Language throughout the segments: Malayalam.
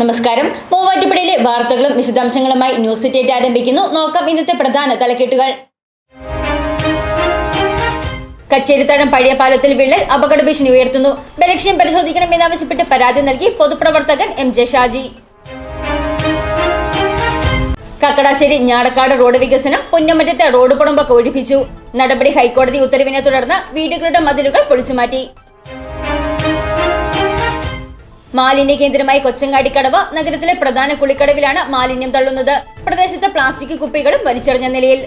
നമസ്കാരം. മൂവാറ്റുപുഴയിലെ വാർത്തകളും വിശദാംശങ്ങളുമായി ന്യൂസ് സിറ്റേറ്റ് ആരംഭിക്കുന്നു. നോക്കാം ഇന്നത്തെ പ്രധാന തലക്കെട്ടുകൾ. കച്ചേരിത്തടം പഴയ പാലത്തിൽ വിള്ളൽ അപകട ഭീഷണി ഉയർത്തുന്നു. ബലക്ഷ്യം പരിശോധിക്കണമെന്നാവശ്യപ്പെട്ട് പരാതി നൽകി പൊതുപ്രവർത്തകൻ M J Shaji. Kakkadassery Njadakkad road വികസനം പുന്നമറ്റത്തെ റോഡ് പുറമ്പൊക്കെ ഒഴിപ്പിച്ചു. നടപടി ഹൈക്കോടതി ഉത്തരവിനെ തുടർന്ന് വീടുകളുടെ മതിലുകൾ പൊളിച്ചുമാറ്റി. മാലിന്യ കേന്ദ്രമായി കൊച്ചങ്ങാടിക്കടവ് നഗരത്തിലെ പ്രധാന കുളിക്കടവിലാണ് മാലിന്യം തള്ളുന്നത്. പ്രദേശത്തെ പ്ലാസ്റ്റിക് കുപ്പികളും വലിച്ചെറിഞ്ഞ നിലയിൽ.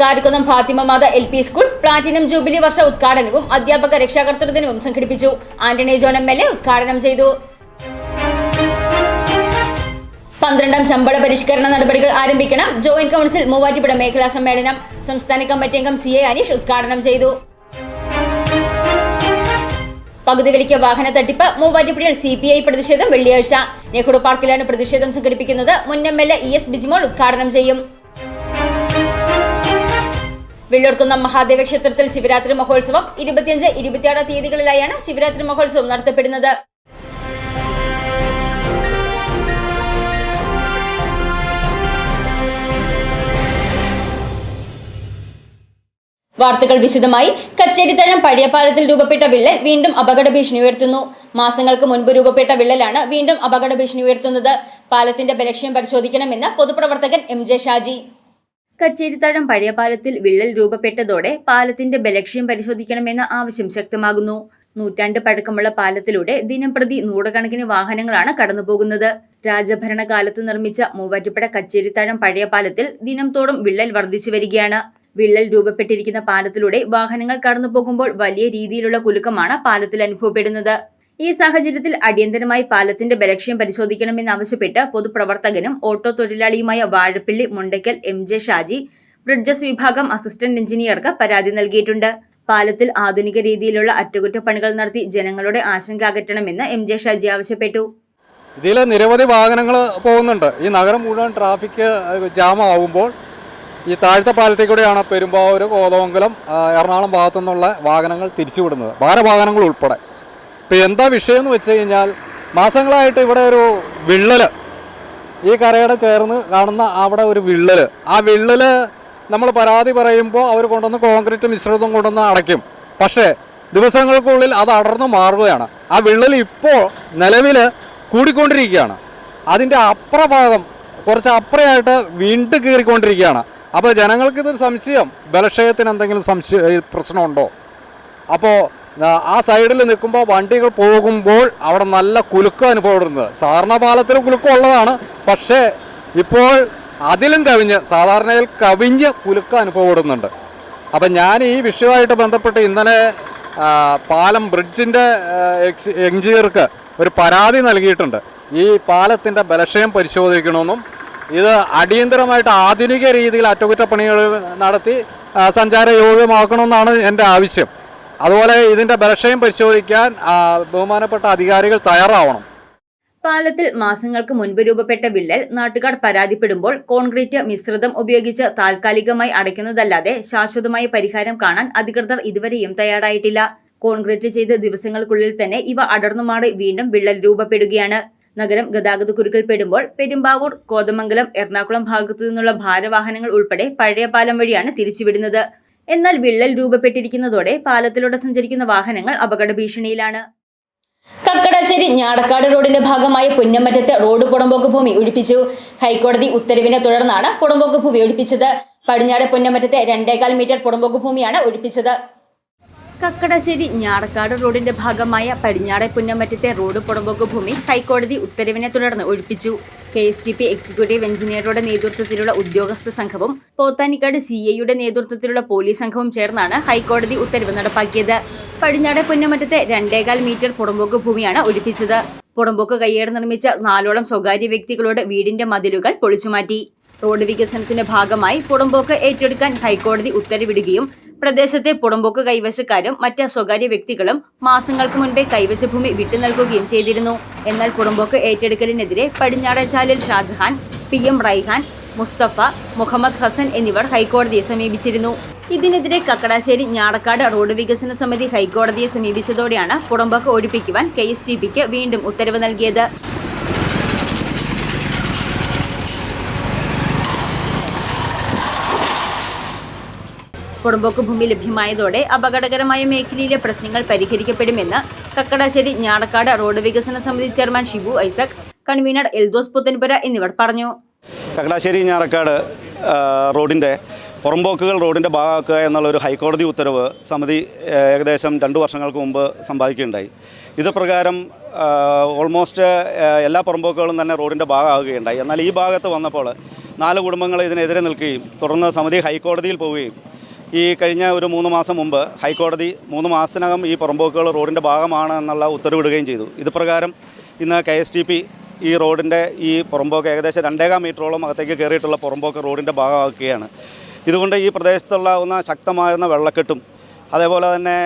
Karikkunnam Fathima Matha L P school platinum jubilee വർഷ ഉദ്ഘാടനവും അധ്യാപക രക്ഷാകർതൃ ദിനവും സംഘടിപ്പിച്ചു. Antony John M L A ഉദ്ഘാടനം ചെയ്തു. പന്ത്രണ്ടാം ശമ്പള പരിഷ്കരണ നടപടികൾ ആരംഭിക്കണം. ജോയിന്റ് കൗൺസിൽ മൂവാറ്റുപുഴ മേഖലാ സമ്മേളനം. സംസ്ഥാന കമ്മിറ്റി അംഗം സി എ അനീഷ് ഉദ്ഘാടനം ചെയ്തു. പകുതി വിലയ്ക്ക് വാഹന തട്ടിപ്പ് മൂവാറ്റുപുഴയിൽ സി പി ഐ പ്രതിഷേധം വെള്ളിയാഴ്ച. നെഹ്റു പാർക്കിലാണ് പ്രതിഷേധം സംഘടിപ്പിക്കുന്നത്. മുൻ M L A E S Bijimol ഉദ്ഘാടനം ചെയ്യും. വെള്ളൂർക്കുന്ന മഹാദേവ ക്ഷേത്രത്തിൽ ശിവരാത്രി മഹോത്സവം ഇരുപത്തിയഞ്ച് ഇരുപത്തിയാറ് തീയതികളിലായാണ് ശിവരാത്രി മഹോത്സവം നടത്തപ്പെടുന്നത്. വാർത്തകൾ വിശദമായി. കച്ചേരിത്തഴം പഴയ പാലത്തിൽ രൂപപ്പെട്ട വിള്ളൽ വീണ്ടും അപകട ഭീഷണി ഉയർത്തുന്നു. മാസങ്ങൾക്ക് മുൻപ് രൂപപ്പെട്ട വിള്ളലാണ് വീണ്ടും അപകട ഭീഷണി ഉയർത്തുന്നത്. പാലത്തിന്റെ ബലക്ഷ്യം പരിശോധിക്കണമെന്ന് പൊതുപ്രവർത്തകൻ എം ജെ ഷാജി. കച്ചേരിത്താഴം പഴയ പാലത്തിൽ വിള്ളൽ രൂപപ്പെട്ടതോടെ പാലത്തിന്റെ ബലക്ഷ്യം പരിശോധിക്കണമെന്ന ആവശ്യം ശക്തമാകുന്നു. നൂറ്റാണ്ട് പഴക്കമുള്ള പാലത്തിലൂടെ ദിനംപ്രതി നൂറുകണക്കിന് വാഹനങ്ങളാണ് കടന്നുപോകുന്നത്. രാജഭരണകാലത്ത് നിർമ്മിച്ച മൂവാറ്റുപുഴ കച്ചേരിത്താഴം പഴയ പാലത്തിൽ ദിനംതോറും വിള്ളൽ വർദ്ധിച്ചു വരികയാണ്. വിള്ളൽ രൂപപ്പെട്ടിരിക്കുന്ന പാലത്തിലൂടെ വാഹനങ്ങൾ കടന്നു പോകുമ്പോൾ വലിയ രീതിയിലുള്ള കുലുക്കമാണ് പാലത്തിൽ അനുഭവപ്പെടുന്നത്. ഈ സാഹചര്യത്തിൽ അടിയന്തരമായി പാലത്തിന്റെ ബലക്ഷ്യം പരിശോധിക്കണമെന്നാവശ്യപ്പെട്ട് പൊതുപ്രവർത്തകനും auto തൊഴിലാളിയുമായ Vazhappilly Mundackal M J Shaji bridges വിഭാഗം അസിസ്റ്റന്റ് എഞ്ചിനീയർക്ക് പരാതി നൽകിയിട്ടുണ്ട്. പാലത്തിൽ ആധുനിക രീതിയിലുള്ള അറ്റകുറ്റപ്പണികൾ നടത്തി ജനങ്ങളുടെ ആശങ്ക അകറ്റണമെന്ന് എം ജെ ഷാജി ആവശ്യപ്പെട്ടു. ഇതിൽ നിരവധി വാഹനങ്ങൾ പോകുന്നുണ്ട്. ഈ നഗരം മുഴുവൻ ട്രാഫിക് ജാമാവുമ്പോൾ ഈ താഴത്തെ പാലത്തിൽ കൂടെയാണ് പെരുമ്പാവൂർ കോതമംഗലം എറണാകുളം ഭാഗത്തു നിന്നുള്ള വാഹനങ്ങൾ തിരിച്ചുവിടുന്നത്. ഭാരവാഹനങ്ങൾ ഉൾപ്പെടെ. ഇപ്പോൾ എന്താ വിഷയം എന്ന് വെച്ച് കഴിഞ്ഞാൽ മാസങ്ങളായിട്ട് ഇവിടെ ഒരു വിള്ളൽ ഈ കരയുടെ ചേർന്ന് കാണുന്ന അവിടെ ഒരു വിള്ളൽ ആ വിള്ളൽ നമ്മൾ പരാതി പറയുമ്പോൾ അവർ കൊണ്ടുവന്ന് കോൺക്രീറ്റ് മിശ്രിതം കൊണ്ടുവന്ന് അടയ്ക്കും. പക്ഷേ ദിവസങ്ങൾക്കുള്ളിൽ അത് അടർന്നു മാറുകയാണ്. ആ വിള്ളൽ ഇപ്പോൾ നിലവിൽ കൂടിക്കൊണ്ടിരിക്കുകയാണ്. അതിന്റെ അപ്രഭാഗം കുറച്ച് അപ്പുറയായിട്ട് വീണ്ടും കീറിക്കൊണ്ടിരിക്കുകയാണ്. അപ്പോൾ ജനങ്ങൾക്ക് ഇതൊരു സംശയം. ബലക്ഷയത്തിന് എന്തെങ്കിലും സംശയ പ്രശ്നമുണ്ടോ? അപ്പോൾ ആ സൈഡിൽ നിൽക്കുമ്പോൾ വണ്ടികൾ പോകുമ്പോൾ അവിടെ നല്ല കുലുക്കം അനുഭവപ്പെടുന്നത്. സാധാരണ പാലത്തിൽ കുലുക്കം ഉള്ളതാണ്. പക്ഷേ ഇപ്പോൾ അതിലും കവിഞ്ഞ് സാധാരണയിൽ കവിഞ്ഞ് കുലുക്കം അനുഭവപ്പെടുന്നുണ്ട്. അപ്പം ഞാൻ ഈ വിഷയമായിട്ട് ബന്ധപ്പെട്ട് ഇന്നലെ പാലം ബ്രിഡ്ജിന്റെ എഞ്ചിനീയർക്ക് ഒരു പരാതി നൽകിയിട്ടുണ്ട്. ഈ പാലത്തിന്റെ ബലക്ഷയം പരിശോധിക്കണമെന്നും ഇത് അടിയന്തരമായിട്ട് ആധുനിക രീതിയിൽ അറ്റകുറ്റപ്പണികൾ നടത്തി സഞ്ചാര യോഗ്യമാക്കണമെന്നാണ് എന്റെ ആവശ്യം. അതുപോലെ ഇതിന്റെ ബലക്ഷയം പരിശോധിക്കാൻ ബഹുമാനപ്പെട്ട അധികാരികൾ തയ്യാറാവണം. പാലത്തിൽ മാസങ്ങൾക്ക് മുൻപ് രൂപപ്പെട്ട വിള്ളൽ നാട്ടുകാർ പരാതിപ്പെടുമ്പോൾ കോൺക്രീറ്റ് മിശ്രിതം ഉപയോഗിച്ച് താൽക്കാലികമായി അടയ്ക്കുന്നതല്ലാതെ ശാശ്വതമായ പരിഹാരം കാണാൻ അധികൃതർ ഇതുവരെയും തയ്യാറായിട്ടില്ല. കോൺക്രീറ്റ് ചെയ്ത ദിവസങ്ങൾക്കുള്ളിൽ തന്നെ ഇവ അടർന്നുമാറി വീണ്ടും വിള്ളൽ രൂപപ്പെടുകയാണ്. നഗരം ഗതാഗത കുരുക്കിൽപ്പെടുമ്പോൾ പെരുമ്പാവൂർ കോതമംഗലം എറണാകുളം ഭാഗത്തു നിന്നുള്ള ഭാരവാഹനങ്ങൾ ഉൾപ്പെടെ പഴയ പാലം വഴിയാണ് തിരിച്ചുവിടുന്നത്. എന്നാൽ വിള്ളൽ രൂപപ്പെട്ടിരിക്കുന്നതോടെ പാലത്തിലൂടെ സഞ്ചരിക്കുന്ന വാഹനങ്ങൾ അപകട ഭീഷണിയിലാണ്. കക്കടാശ്ശേരി ഞാടക്കാട് റോഡിന്റെ ഭാഗമായ പുന്നമറ്റത്ത് റോഡ് പുറമ്പോക്ക് ഭൂമി ഒഴിപ്പിച്ചു ഹൈക്കോടതി ഉത്തരവിനെ തുടർന്നാണ് പുറമ്പോക്ക് ഭൂമി ഒഴിപ്പിച്ചത് പടിഞ്ഞാറ് പുന്നമറ്റത്തെ രണ്ടേകാൽ മീറ്റർ പുറമ്പോക്ക് ഭൂമിയാണ് ഒഴിപ്പിച്ചത് കക്കടശ്ശേരി ഞാടക്കാട് റോഡിന്റെ ഭാഗമായ പടിഞ്ഞാറെ പുന്നമറ്റത്തെ റോഡ് പുറമ്പോക്ക് ഭൂമി ഹൈക്കോടതി ഉത്തരവിനെ തുടർന്ന് ഒഴിപ്പിച്ചു. K S T P executive എഞ്ചിനീയറുടെ നേതൃത്വത്തിലുള്ള ഉദ്യോഗസ്ഥ സംഘവും പോത്താനിക്കാട് സി ഐയുടെ നേതൃത്വത്തിലുള്ള പോലീസ് സംഘവും ചേർന്നാണ് ഹൈക്കോടതി ഉത്തരവ് നടപ്പാക്കിയത്. പടിഞ്ഞാറെ പുന്നമറ്റത്തെ രണ്ടേകാൽ മീറ്റർ പുറമ്പോക്ക് ഭൂമിയാണ് ഒഴിപ്പിച്ചത്. പുറമ്പോക്ക് കയ്യേറി നിർമ്മിച്ച നാലോളം സ്വകാര്യ വ്യക്തികളുടെ വീടിന്റെ മതിലുകൾ പൊളിച്ചുമാറ്റി. റോഡ് വികസനത്തിന്റെ ഭാഗമായി പുറമ്പോക്ക് ഏറ്റെടുക്കാൻ ഹൈക്കോടതി ഉത്തരവിടുകയും പ്രദേശത്തെ പുറമ്പോക്ക് കൈവശക്കാരും മറ്റ് സ്വകാര്യ വ്യക്തികളും മാസങ്ങൾക്ക് മുൻപേ കൈവശഭൂമി വിട്ടു നൽകുകയും ചെയ്തിരുന്നു. എന്നാൽ പുറമ്പോക്ക് ഏറ്റെടുക്കലിനെതിരെ പടിഞ്ഞാറച്ചാലിൽ ഷാജഹാൻ പി എം റൈഹാൻ മുസ്തഫ മുഹമ്മദ് ഹസൻ എന്നിവർ ഹൈക്കോടതിയെ സമീപിച്ചിരുന്നു. ഇതിനെതിരെ കക്കടാശ്ശേരി ഞാടക്കാട് റോഡ് വികസന സമിതി ഹൈക്കോടതിയെ സമീപിച്ചതോടെയാണ് പുറമ്പോക്ക് ഒഴിപ്പിക്കുവാൻ കെ വീണ്ടും ഉത്തരവ് നൽകിയത്. പുറമ്പോക്ക് ഭൂമി ലഭ്യമായതോടെ അപകടകരമായ മേഖലയിലെ പ്രശ്നങ്ങൾ പരിഹരിക്കപ്പെടുമെന്ന് കക്കടാശ്ശേരി ഞാടക്കാട് റോഡ് വികസന സമിതി ചെയർമാൻ ഷിബു ഐസക് കൺവീനർ എൽദോസ് പുത്തൻപുര എന്നിവർ പറഞ്ഞു. കക്കടാശ്ശേരി ഞാറക്കാട് റോഡിന്റെ പുറമ്പോക്കുകൾ റോഡിന്റെ ഭാഗമാക്കുക എന്നുള്ളൊരു ഹൈക്കോടതി ഉത്തരവ് സമിതി ഏകദേശം രണ്ട് വർഷങ്ങൾക്ക് മുമ്പ് സമ്പാദിക്കുകയുണ്ടായി. ഇത് പ്രകാരം ഓൾമോസ്റ്റ് എല്ലാ പുറമ്പോക്കുകളും തന്നെ റോഡിന്റെ ഭാഗമാകുകയുണ്ടായി. എന്നാൽ ഈ ഭാഗത്ത് വന്നപ്പോൾ നാല് കുടുംബങ്ങൾ ഇതിനെതിരെ നിൽക്കുകയും തുടർന്ന് സമിതി ഹൈക്കോടതിയിൽ പോവുകയും ഈ കഴിഞ്ഞ ഒരു മൂന്ന് മാസം മുമ്പ് ഹൈക്കോടതി മൂന്ന് മാസത്തിനകം ഈ പുറമ്പോക്കുകൾ റോഡിന്റെ ഭാഗമാണ് എന്നുള്ള ഉത്തരവിടുകയും ചെയ്തു. ഇത് പ്രകാരം ഇന്ന് കെ എസ് ടി പി ഈ റോഡിന്റെ ഈ പുറമ്പോക്ക് ഏകദേശം രണ്ടേകാം മീറ്ററോളം അകത്തേക്ക് കയറിയിട്ടുള്ള പുറമ്പോക്ക് റോഡിന്റെ ഭാഗമാക്കുകയാണ്. ഇതുകൊണ്ട് ഈ പ്രദേശത്തുള്ള ശക്തമായിരുന്ന വെള്ളക്കെട്ടും അതേപോലെ തന്നെ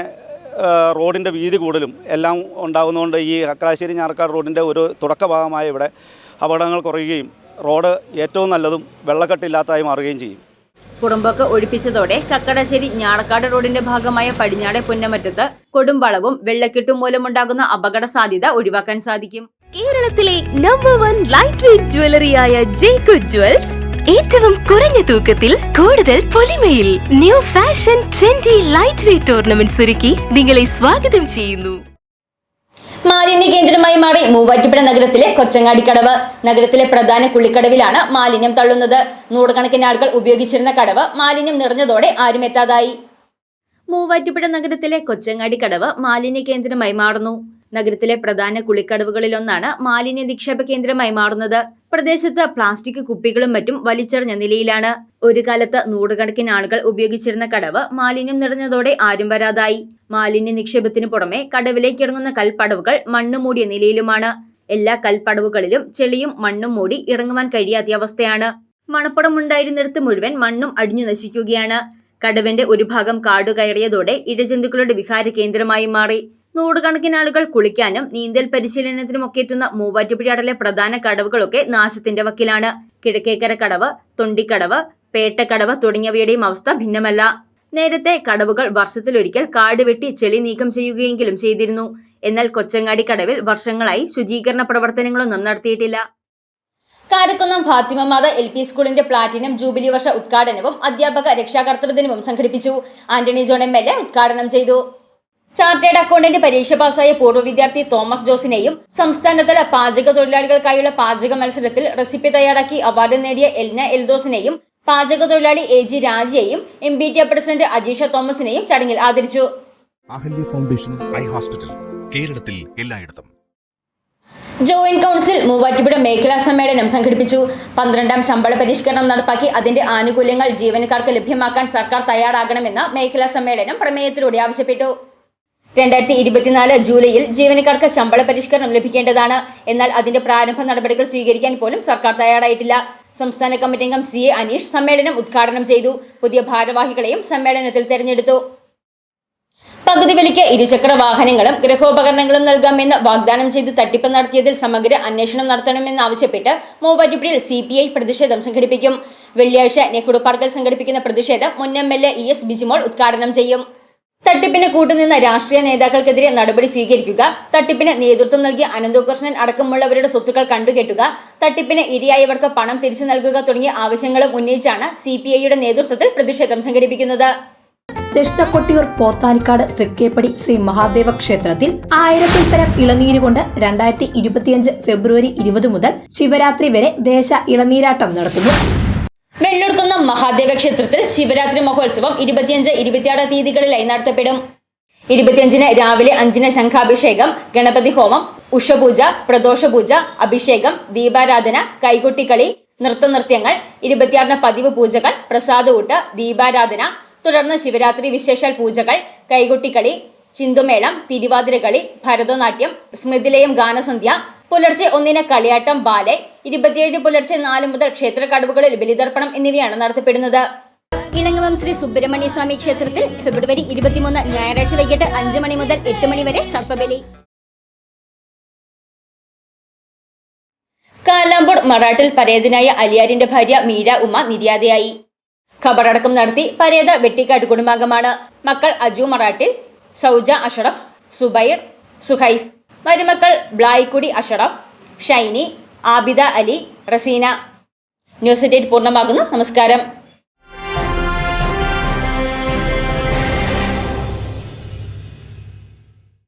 റോഡിന്റെ വീതി കൂടുതലും എല്ലാം ഉണ്ടാകുന്നതുകൊണ്ട് ഈ അക്കളാശ്ശേരി ഞാർക്കാട് റോഡിന്റെ ഒരു തുടക്ക ഭാഗമായ ഇവിടെ അപകടങ്ങൾ കുറയുകയും റോഡ് ഏറ്റവും നല്ലതും വെള്ളക്കെട്ടില്ലാത്തതായി മാറുകയും ചെയ്യും. പുറമ്പോക്ക് ഒഴിപ്പിച്ചതോടെ കക്കടശ്ശേരി ഞാളക്കാട് റോഡിന്റെ ഭാഗമായ പടിഞ്ഞാടെ പുന്നമറ്റത്ത് കൊടുമ്പളവും വെള്ളക്കെട്ടും മൂലമുണ്ടാകുന്ന അപകട സാധ്യത ഒഴിവാക്കാൻ സാധിക്കും. കേരളത്തിലെ നമ്പർ വൺ ലൈറ്റ് വെയിറ്റ് ജ്വല്ലറിയായ ജേക്കു ജ്വൽസ് ഏറ്റവും കുറഞ്ഞ തൂക്കത്തിൽ കൂടുതൽ പൊലിമയിൽ new fashion trendy light weight tournament ഒരുക്കി നിങ്ങളെ സ്വാഗതം ചെയ്യുന്നു. മാലിന്യ കേന്ദ്രമായി മാറി മൂവാറ്റുപുഴ നഗരത്തിലെ കൊച്ചങ്ങാടിക്കടവ്. നഗരത്തിലെ പ്രധാന കുളിക്കടവിലാണ് മാലിന്യം തള്ളുന്നത്. നൂറുകണക്കിന് ആളുകൾ ഉപയോഗിച്ചിരുന്ന കടവ് മാലിന്യം നിറഞ്ഞതോടെ ആരും എത്താതായി. മൂവാറ്റുപുഴ നഗരത്തിലെ കൊച്ചങ്ങാടിക്കടവ് മാലിന്യ കേന്ദ്രമായി മാറുന്നു. നഗരത്തിലെ പ്രധാന കുളിക്കടവുകളിലൊന്നാണ് മാലിന്യ നിക്ഷേപ കേന്ദ്രമായി മാറുന്നത്. പ്രദേശത്ത് പ്ലാസ്റ്റിക് കുപ്പികളും മറ്റും വലിച്ചെറിഞ്ഞ നിലയിലാണ്. ഒരു കാലത്ത് നൂറുകണക്കിന് ആളുകൾ ഉപയോഗിച്ചിരുന്ന കടവ് മാലിന്യം നിറഞ്ഞതോടെ ആരും വരാതായി. മാലിന്യ നിക്ഷേപത്തിന് പുറമെ കടവിലേക്ക് ഇറങ്ങുന്ന കൽപ്പടവുകൾ മണ്ണ് മൂടിയ നിലയിലുമാണ്. എല്ലാ കൽപ്പടവുകളിലും ചെളിയും മണ്ണും മൂടി ഇറങ്ങുവാൻ കഴിയാത്ത അവസ്ഥയാണ്. മണപ്പടം ഉണ്ടായിരുന്നിടത്ത് മുഴുവൻ മണ്ണും അടിഞ്ഞു നശിക്കുകയാണ്. കടവിന്റെ ഒരു ഭാഗം കാടുകയറിയതോടെ ഇഴജന്തുക്കളുടെ വിഹാര കേന്ദ്രമായി മാറി. നൂറുകണക്കിന് ആളുകൾ കുളിക്കാനും നീന്തൽ പരിശീലനത്തിനുമൊക്കെ എത്തുന്ന മൂവാറ്റുപുഴയാടലെ പ്രധാന കടവുകളൊക്കെ നാശത്തിന്റെ വക്കിലാണ്. കിഴക്കേക്കര കടവ് തൊണ്ടിക്കടവ് പേട്ടക്കടവ് തുടങ്ങിയവയുടെയും അവസ്ഥ ഭിന്നമല്ല. നേരത്തെ കടവുകൾ വർഷത്തിലൊരിക്കൽ കാട് വെട്ടി ചെളി നീക്കം ചെയ്യുകയെങ്കിലും ചെയ്തിരുന്നു. എന്നാൽ കൊച്ചങ്ങാടി കടവിൽ വർഷങ്ങളായി ശുചീകരണ പ്രവർത്തനങ്ങളൊന്നും നടത്തിയിട്ടില്ല. കാരക്കുന്നം ഫാത്തിമ മാത എൽ പി സ്കൂളിന്റെ പ്ലാറ്റിനം ജൂബിലി വർഷ ഉദ്ഘാടനവും അധ്യാപക രക്ഷാകർതൃ ദിനവും സംഘടിപ്പിച്ചു. Antony John M L A ഉദ്ഘാടനം ചെയ്തു. ചാർട്ടേഡ് അക്കൗണ്ടന്റ് പരീക്ഷ പാസായ പൂർവ വിദ്യാർത്ഥി തോമസ് ജോസിനെയും സംസ്ഥാനതല പാചക തൊഴിലാളികൾക്കായുള്ള പാചക മത്സരത്തിൽ റെസിപ്പി തയ്യാറാക്കി അവാർഡ് നേടിയ എൽന എൽദോസിനെയും പാചക തൊഴിലാളി A G രാജയെയും M B T president Ajeesha തോമസിനെയും ചടങ്ങിൽ ആദരിച്ചു. അഹല്യ ഫൗണ്ടേഷൻ ഐ ഹോസ്പിറ്റൽ കേരളത്തിൽ എല്ലായിടത്തും. ജോയിന്റ് കൗൺസിൽ മൂവാറ്റുപുഴ മേഖലാ സമ്മേളനം സംഘടിപ്പിച്ചു. പന്ത്രണ്ടാം ശമ്പള പരിഷ്കരണം നടപ്പാക്കി അതിന്റെ ആനുകൂല്യങ്ങൾ ജീവനക്കാർക്ക് ലഭ്യമാക്കാൻ സർക്കാർ തയ്യാറാകണമെന്ന് മേഖലാ സമ്മേളനം പ്രമേയത്തിലൂടെ ആവശ്യപ്പെട്ടു. രണ്ടായിരത്തി ഇരുപത്തിനാല് ജൂലൈയിൽ ജീവനക്കാർക്ക് ശമ്പള പരിഷ്കരണം ലഭിക്കേണ്ടതാണ്. എന്നാൽ അതിന്റെ പ്രാരംഭ നടപടികൾ സ്വീകരിക്കാൻ പോലും സർക്കാർ തയ്യാറായിട്ടില്ല. സംസ്ഥാന കമ്മിറ്റി അംഗം സി എ അനീഷ് സമ്മേളനം ഉദ്ഘാടനം ചെയ്തു. പുതിയ ഭാരവാഹികളെയും സമ്മേളനത്തിൽ തെരഞ്ഞെടുത്തു. പകുതി വിലയ്ക്ക് ഇരുചക്ര വാഹനങ്ങളും ഗൃഹോപകരണങ്ങളും നൽകാമെന്ന് വാഗ്ദാനം ചെയ്ത് തട്ടിപ്പ് നടത്തിയതിൽ സമഗ്ര അന്വേഷണം നടത്തണമെന്നാവശ്യപ്പെട്ട് മൂവാറ്റുപുഴയിൽ സി പി ഐ പ്രതിഷേധം സംഘടിപ്പിക്കും. വെള്ളിയാഴ്ച നെഹ്റു പാർക്കിൽ സംഘടിപ്പിക്കുന്ന പ്രതിഷേധം മുൻ M L A E S Bijimol ഉദ്ഘാടനം ചെയ്യും. തട്ടിപ്പിന് കൂട്ടുനിന്ന രാഷ്ട്രീയ നേതാക്കൾക്കെതിരെ നടപടി സ്വീകരിക്കുക തട്ടിപ്പിന് നേതൃത്വം നൽകിയ അനന്തകൃഷ്ണൻ അടക്കമുള്ളവരുടെ സ്വത്തുക്കൾ കണ്ടുകെട്ടുക തട്ടിപ്പിന് ഇരയായവർക്ക് പണം തിരിച്ചു നൽകുക തുടങ്ങിയ ആവശ്യങ്ങളും ഉന്നയിച്ചാണ് സി പി ഐയുടെ നേതൃത്വത്തിൽ പ്രതിഷേധം സംഘടിപ്പിക്കുന്നത്. ദക്ഷിണക്കൊട്ടിയൂർ പോത്താനിക്കാട് തൃക്കേപ്പടി ശ്രീ മഹാദേവ ക്ഷേത്രത്തിൽ ആയിരത്തിൽ പരം ഇളനീര് കൊണ്ട് രണ്ടായിരത്തി ഇരുപത്തിയഞ്ച് ഫെബ്രുവരി ഇരുപത് മുതൽ ശിവരാത്രി വരെ ദേശ ഇളനീരാട്ടം നടത്തുന്നു. വെള്ളൂർക്കുന്നം മഹാദേവ ക്ഷേത്രത്തിൽ ശിവരാത്രി മഹോത്സവം ഇരുപത്തിയഞ്ച് ഇരുപത്തിയാറ് തീയതികളിലായി നടത്തപ്പെടും ഇരുപത്തിയഞ്ചിന് രാവിലെ അഞ്ചിന് ശംഖാഭിഷേകം ഗണപതി ഹോമം ഉഷപൂജ പ്രദോഷപൂജ അഭിഷേകം ദീപാരാധന കൈകൊട്ടിക്കളി നൃത്തനൃത്യങ്ങൾ ഇരുപത്തിയാറിന് പതിവ് പൂജകൾ പ്രസാദൂട്ട് ദീപാരാധന തുടർന്ന് ശിവരാത്രി വിശേഷാൽ പൂജകൾ കൈകൊട്ടിക്കളി ചിന്തുമേളം തിരുവാതിരകളി ഭരതനാട്യം സ്മൃതിലയം ഗാനസന്ധ്യ പുലർച്ചെ ഒന്നിന് കളിയാട്ടം ബാലെ ഇരുപത്തിയേഴ് പുലർച്ചെ നാല് മുതൽ ക്ഷേത്ര കടവുകളിൽ ബലിതർപ്പണം എന്നിവയാണ് നടത്തപ്പെടുന്നത്. ഇളങ്ങവം ശ്രീ സുബ്രഹ്മണ്യ സ്വാമി ക്ഷേത്രത്തിൽ ഫെബ്രുവരി ഇരുപത്തിമൂന്ന് ഞായറാഴ്ച വൈകിട്ട് അഞ്ച് മണി മുതൽ എട്ട് മണി വരെ സർപ്പബലി. കാലാമ്പൂർ മറാട്ടിൽ പരേതനായ അലിയാരിന്റെ ഭാര്യ മീര ഉമ്മ നിര്യാതയായി. ഖബറടക്കം നടത്തി പരേത വെട്ടിക്കാട്ട് കുടുംബാംഗമാണ്. മക്കൾ അജു മറാട്ടിൽ സൗജ അഷറഫ് സുബൈർ സുഹൈഫ്. മരുമക്കൾ ബ്ലായിക്കുടി അഷറഫ് ഷൈനി ആബിദ അലി റസീന. ന്യൂസ് ഡേറ്റ് പൂർണമാകുന്നു. നമസ്കാരം.